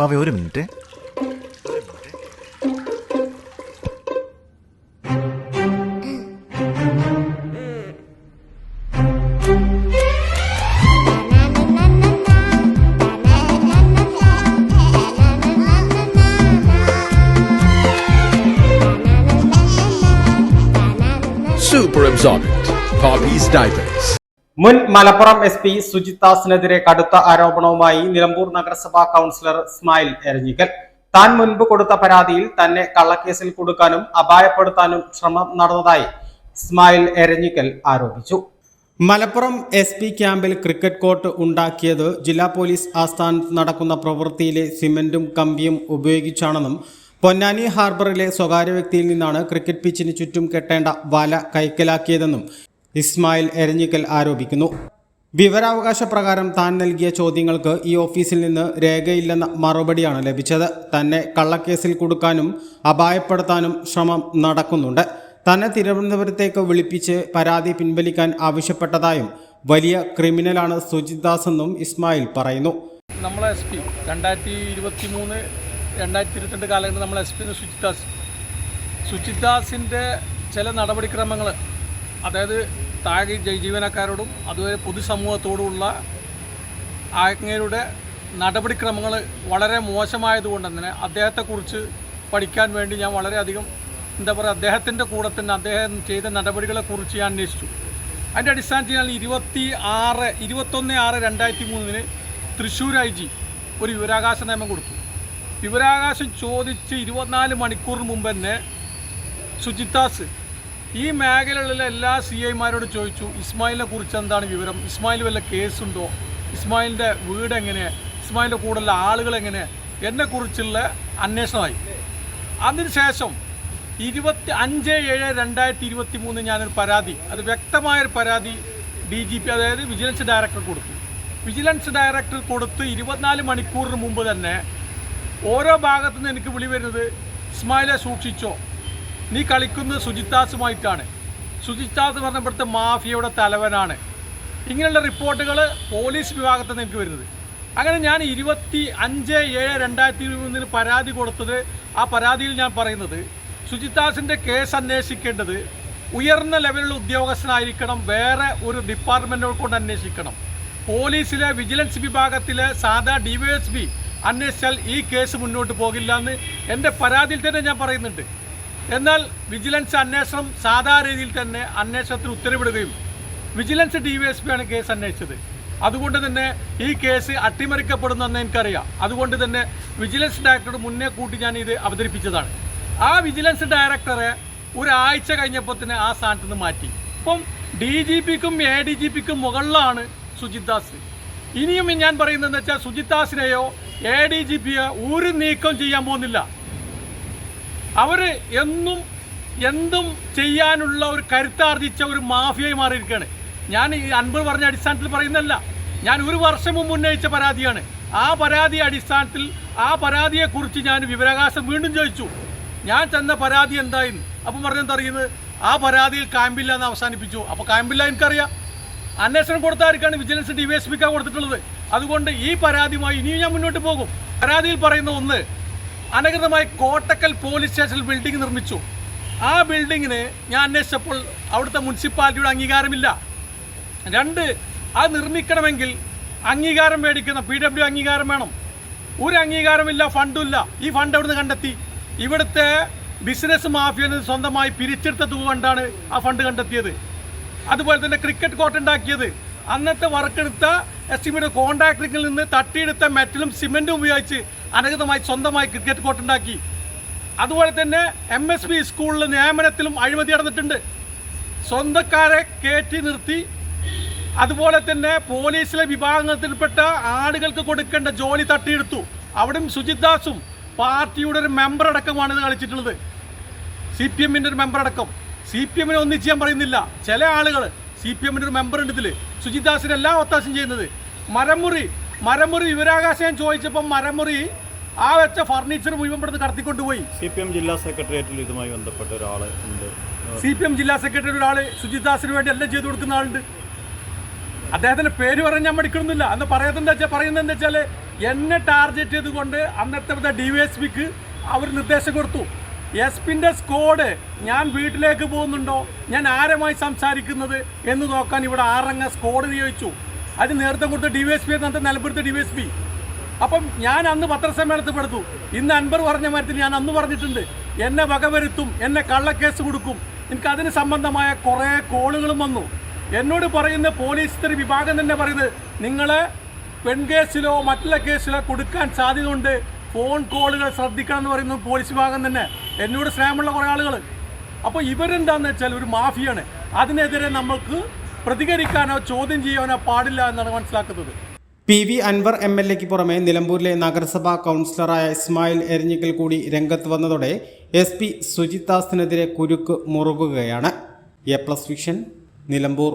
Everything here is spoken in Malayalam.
വാവേ ഒരു minute Super absorbent. Poppy's diapers. മുൻ മലപ്പുറം എസ് പി സുജിത്താസിനെതിരെ കടുത്ത ആരോപണവുമായി നിലമ്പൂർ നഗരസഭാ കൗൺസിലർ ഇസ്മായിൽ എരഞ്ഞിക്കൽ. താൻ മുൻപ് കൊടുത്ത പരാതിയിൽ തന്നെ കള്ളക്കേസിൽ കൊടുക്കാനും അപായപ്പെടുത്താനും ശ്രമം നടന്നതായി ഇസ്മായിൽ എരഞ്ഞിക്കൽ ആരോപിച്ചു. മലപ്പുറം എസ് പി ക്യാമ്പിൽ ക്രിക്കറ്റ് കോർട്ട് ഉണ്ടാക്കിയത് ജില്ലാ പോലീസ് ആസ്ഥാനത്ത് നടക്കുന്ന പ്രവൃത്തിയിലെ സിമന്റും കമ്പിയും ഉപയോഗിച്ചാണെന്നും പൊന്നാനി ഹാർബറിലെ സ്വകാര്യ വ്യക്തിയിൽ നിന്നാണ് ക്രിക്കറ്റ് പിച്ചിന് ചുറ്റും കെട്ടേണ്ട വല കൈക്കലാക്കിയതെന്നും ഇസ്മായിൽ എരഞ്ഞിക്കൽ ആരോപിക്കുന്നു. വിവരാവകാശ പ്രകാരം താൻ നൽകിയ ചോദ്യങ്ങൾക്ക് ഈ ഓഫീസിൽ നിന്ന് രേഖയില്ലെന്ന മറുപടിയാണ് ലഭിച്ചത്. തന്നെ കള്ളക്കേസിൽ കൊടുക്കാനും അപായപ്പെടുത്താനും ശ്രമം നടക്കുന്നുണ്ട്. തന്നെ തിരുവനന്തപുരത്തേക്ക് വിളിപ്പിച്ച് പരാതി പിൻവലിക്കാൻ ആവശ്യപ്പെട്ടതായും വലിയ ക്രിമിനലാണ് സുജിത് ദാസ് എന്നും ഇസ്മായിൽ പറയുന്നു. നമ്മൾ എസ് പി രണ്ടായിരത്തി ഇരുപത്തി മൂന്ന് രണ്ടായിരത്തി ഇരുപത്തിരണ്ട് കാലഘട്ടത്തിൽ നമ്മൾ എസ് പി സുജിത് ദാസ് സുജിത് ദാസിന്റെ ചില നടപടിക്രമങ്ങൾ അതായത് താഴെ ജ- ജീവനക്കാരോടും അതുപോലെ പൊതുസമൂഹത്തോടുമുള്ള ആജ്ഞയുടെ നടപടിക്രമങ്ങൾ വളരെ മോശമായതുകൊണ്ട് തന്നെ അദ്ദേഹത്തെക്കുറിച്ച് പഠിക്കാൻ വേണ്ടി ഞാൻ വളരെയധികം എന്താ പറയുക അദ്ദേഹത്തിന്റെ കൂടെ തന്നെ അദ്ദേഹം ചെയ്ത നടപടികളെക്കുറിച്ച് ഞാൻ അന്വേഷിച്ചു. അതിന്റെ അടിസ്ഥാനത്തിൽ ഞാൻ ഇരുപത്തി ആറ് ഇരുപത്തൊന്ന് ആറ് രണ്ടായിരത്തി മൂന്നിന് തൃശ്ശൂർ ഐ ജി ഒരു വിവരാകാശ നിയമം കൊടുത്തു. വിവരാകാശം ചോദിച്ച് ഇരുപത്തിനാല് മണിക്കൂറിന് മുമ്പ് തന്നെ സുജിത്താസ് ഈ മേഖലകളിലെ എല്ലാ സി ഐമാരോട് ചോദിച്ചു ഇസ്മായിലിനെ കുറിച്ച് എന്താണ് വിവരം? ഇസ്മായിൽ വല്ല കേസുണ്ടോ? ഇസ്മായിലിന്റെ വീട് എങ്ങനെ? ഇസ്മായിലിന്റെ കൂടെയുള്ള ആളുകൾ എങ്ങനെ? എന്നെക്കുറിച്ചുള്ള അന്വേഷണമായി. അതിനുശേഷം ഇരുപത്തി അഞ്ച് ഏഴ് രണ്ടായിരത്തി ഇരുപത്തി മൂന്ന് ഞാനൊരു പരാതി അത് വ്യക്തമായൊരു പരാതി ഡി ജി പി അതായത് വിജിലൻസ് ഡയറക്ടർ കൊടുത്തു. വിജിലൻസ് ഡയറക്ടർ കൊടുത്ത് ഇരുപത്തിനാല് മണിക്കൂറിന് മുമ്പ് തന്നെ ഓരോ ഭാഗത്തു നിന്ന് എനിക്ക് വിളി വരുന്നത് ഇസ്മായിലെ സൂക്ഷിച്ചോ? നീ കളിക്കുന്നത് സുജിത്താസുമായിട്ടാണ്. സുജിത്താസ് പറഞ്ഞ ഇവിടുത്തെ മാഫിയയുടെ തലവനാണ്. ഇങ്ങനെയുള്ള റിപ്പോർട്ടുകൾ പോലീസ് വിഭാഗത്തിൽ നിന്ന് എനിക്ക് വരുന്നത്. അങ്ങനെ ഞാൻ ഇരുപത്തി അഞ്ച് ഏഴ് രണ്ടായിരത്തി മൂന്നിന് പരാതി കൊടുത്തത് ആ പരാതിയിൽ ഞാൻ പറയുന്നത് സുജിത്താസിന്റെ കേസ് അന്വേഷിക്കേണ്ടത് ഉയർന്ന ലെവലിലുള്ള ഉദ്യോഗസ്ഥനായിരിക്കണം വേറെ ഒരു ഡിപ്പാർട്ട്മെന്റുകൾ കൊണ്ട് അന്വേഷിക്കണം. പോലീസിലെ വിജിലൻസ് വിഭാഗത്തിലെ സാധാ ഡി വൈ എസ് പി അന്വേഷിച്ചാൽ ഈ കേസ് മുന്നോട്ട് പോകില്ല എന്ന് എന്റെ പരാതിയിൽ തന്നെ ഞാൻ പറയുന്നുണ്ട്. എന്നാൽ വിജിലൻസ് അന്വേഷണം സാധാരണ രീതിയിൽ തന്നെ അന്വേഷണത്തിന് ഉത്തരവിടുകയും vigilance D Y S P ആണ് കേസ് അന്വേഷിച്ചത്. അതുകൊണ്ട് തന്നെ ഈ കേസ് അട്ടിമറിക്കപ്പെടുന്നെന്ന് എനിക്കറിയാം. അതുകൊണ്ട് തന്നെ വിജിലൻസ് ഡയറക്ടർ മുന്നേ കൂട്ടി ഞാൻ ഇത് അവതരിപ്പിച്ചതാണ്. ആ വിജിലൻസ് ഡയറക്ടറെ ഒരാഴ്ച കഴിഞ്ഞപ്പോൾ തന്നെ ആ സ്ഥാനത്ത് നിന്ന് മാറ്റി. ഇപ്പം ഡി ജി പിക്കും എ ഡി ജി പിക്കും മുകളിലാണ് സുജിത് ദാസ്. ഇനിയും ഞാൻ പറയുന്നതെന്ന് വെച്ചാൽ സുജിത് ദാസിനെയോ എ ഡി ജി പിയോ ഒരു നീക്കം ചെയ്യാൻ പോകുന്നില്ല. അവർ എന്നും എന്തും ചെയ്യാനുള്ള ഒരു കരുത്താർജിച്ച ഒരു മാഫിയായി മാറിയിരിക്കുകയാണ്. ഞാൻ ഈ അൻപത് പറഞ്ഞ അടിസ്ഥാനത്തിൽ പറയുന്നല്ല ഞാൻ ഒരു വർഷം മുമ്പ് ഉന്നയിച്ച പരാതിയാണ്. ആ പരാതി അടിസ്ഥാനത്തിൽ ആ പരാതിയെക്കുറിച്ച് ഞാൻ വിവരാകാശം വീണ്ടും ചോദിച്ചു. ഞാൻ തന്ന പരാതി എന്തായിരുന്നു? അപ്പം പറഞ്ഞെന്താ അറിയുന്നത് ആ പരാതിയിൽ കാമ്പില്ല എന്ന് അവസാനിപ്പിച്ചു. അപ്പോൾ കാമ്പില്ല എനിക്കറിയാം. അന്വേഷണം കൊടുത്താർക്കാണ് വിജിലൻസ് ഡി വൈ എസ് പിക്കാണ് കൊടുത്തിട്ടുള്ളത്? അതുകൊണ്ട് ഈ പരാതിയുമായി ഇനിയും ഞാൻ മുന്നോട്ട് പോകും. പരാതിയിൽ പറയുന്ന ഒന്ന് അനധികൃതമായി കോട്ടക്കൽ പോലീസ് സ്റ്റേഷനിൽ ബിൽഡിംഗ് നിർമ്മിച്ചു. ആ ബിൽഡിങ്ങിന് ഞാൻ അന്വേഷിച്ചപ്പോൾ അവിടുത്തെ മുനിസിപ്പാലിറ്റിയുടെ അംഗീകാരമില്ല. രണ്ട് അത് നിർമ്മിക്കണമെങ്കിൽ അംഗീകാരം മേടിക്കുന്ന പി ഡബ്ല്യു അംഗീകാരം വേണം. ഒരു അംഗീകാരമില്ല ഫണ്ടുമില്ല. ഈ ഫണ്ട് അവിടുന്ന് കണ്ടെത്തി? ഇവിടുത്തെ ബിസിനസ് മാഫിയ സ്വന്തമായി പിരിച്ചെടുത്ത തുക കൊണ്ടാണ് ആ ഫണ്ട് കണ്ടെത്തിയത്. അതുപോലെ തന്നെ ക്രിക്കറ്റ് കോർട്ട് ഉണ്ടാക്കിയത്. അന്നത്തെ വർക്കെടുത്ത എസ്റ്റിമേറ്റ് കോൺട്രാക്ടറിൽ നിന്ന് തട്ടിയെടുത്ത മെറ്റലും സിമെന്റും ഉപയോഗിച്ച് അനധികൃതമായി സ്വന്തമായി ക്രിക്കറ്റ് കോർട്ട് ഉണ്ടാക്കി അതുപോലെ തന്നെ എം എസ് ബി സ്കൂളിലെ നിയമനത്തിലും അഴിമതി നടന്നിട്ടുണ്ട്. സ്വന്തക്കാരെ കയറ്റി നിർത്തി. അതുപോലെ തന്നെ പോലീസിലെ വിഭാഗത്തിൽപ്പെട്ട ആളുകൾക്ക് കൊടുക്കേണ്ട ജോലി തട്ടിയെടുത്തു. അവിടെയും സുജിത് ദാസും പാർട്ടിയുടെ ഒരു മെമ്പർ അടക്കമാണ് ഇത് കളിച്ചിട്ടുള്ളത്. സി പി എമ്മിന്റെ ഒരു മെമ്പർ അടക്കം. സി പി എമ്മിനെ ഒന്നും ചെയ്യാൻ പറയുന്നില്ല. ചില ആളുകൾ സി പി എമ്മിന്റെ ഒരു മെമ്പർ ഉണ്ട് ഇതിൽ സുജിത് ദാസിന് എല്ലാ ഒത്താശം ചെയ്യുന്നത്. മരമുറി മരമുറി വിവരാകാശം ചോദിച്ചപ്പോൾ ചോദിച്ചപ്പം മരമുറി ആ വെച്ച ഫർണിച്ചർ മുഴുവൻ ഇവിടുന്ന് കടത്തിക്കൊണ്ടുപോയി. സി പി എം ജില്ലാ സെക്രട്ടേറിയറ്റിൽ ഇതുമായി ബന്ധപ്പെട്ട ഒരാൾ ഉണ്ട്. സി പി എം ജില്ലാ സെക്രട്ടറി ഒരാൾ സുജിത് ദാസിന് വേണ്ടി എല്ലാം ചെയ്തു കൊടുക്കുന്ന ആളുണ്ട്. അദ്ദേഹത്തിന്റെ പേര് പറഞ്ഞ് ഞാൻ മടിക്കണമെന്നില്ല അന്ന് പറയുന്നത് വെച്ചാൽ പറയുന്നത് എന്താ വെച്ചാൽ എന്നെ ടാർഗറ്റ് ചെയ്തുകൊണ്ട് അന്നത്തെ ഡി വൈ എസ് പിക്ക് അവർ നിർദ്ദേശം കൊടുത്തു. എസ് പിന്റെ സ്കോഡ് ഞാൻ വീട്ടിലേക്ക് പോകുന്നുണ്ടോ? ഞാൻ ആരുമായി സംസാരിക്കുന്നത് എന്ന് നോക്കാൻ ഇവിടെ ആറംഗ സ്കോഡ് നിയോഗിച്ചു. അതിന് നേരത്തെ കൊടുത്ത ഡി വൈ എസ് പി നിലപ്പെടുത്ത ഡി വൈ എസ് പി അപ്പം ഞാൻ അന്ന് പത്രസമ്മേളനത്തിൽ പെടുത്തു ഇന്ന് അൻപർ പറഞ്ഞ മരത്തിൽ ഞാൻ അന്ന് പറഞ്ഞിട്ടുണ്ട്. എന്നെ വകവരുത്തും എന്നെ കള്ളക്കേസ് കൊടുക്കും. എനിക്ക് അതിന് സംബന്ധമായ കുറേ കോളുകളും വന്നു. എന്നോട് പറയുന്ന പോലീസ് ഇത്തരം വിഭാഗം തന്നെ പറയുന്നത് നിങ്ങളെ പെൺകേസിലോ മറ്റുള്ള കേസിലോ കൊടുക്കാൻ സാധ്യതയുണ്ട്. ഫോൺ കോളുകൾ ശ്രദ്ധിക്കണം എന്ന് പറയുന്നു പോലീസ് വിഭാഗം തന്നെ. എന്നോട് സ്നേഹമുള്ള കുറേ ആളുകൾ അപ്പോൾ ഇവരെന്താന്ന് വെച്ചാൽ ഒരു മാഫിയാണ്. അതിനെതിരെ നമുക്ക് പ്രതികരിക്കാനോ ചോദ്യം ചെയ്യാനോ പാടില്ല എന്നാണ് മനസ്സിലാക്കുന്നത്. P V Anvar M L എക്ക് പുറമെ നിലമ്പൂരിലെ നഗരസഭാ കൗൺസിലറായ ഇസ്മായിൽ എരിഞ്ഞിക്കൽ കൂടി രംഗത്ത് വന്നതോടെ എസ് പി സുജിത് ദാസിനെതിരെ കുരുക്ക് മുറുകുകയാണ്. A plus vision Nilambur.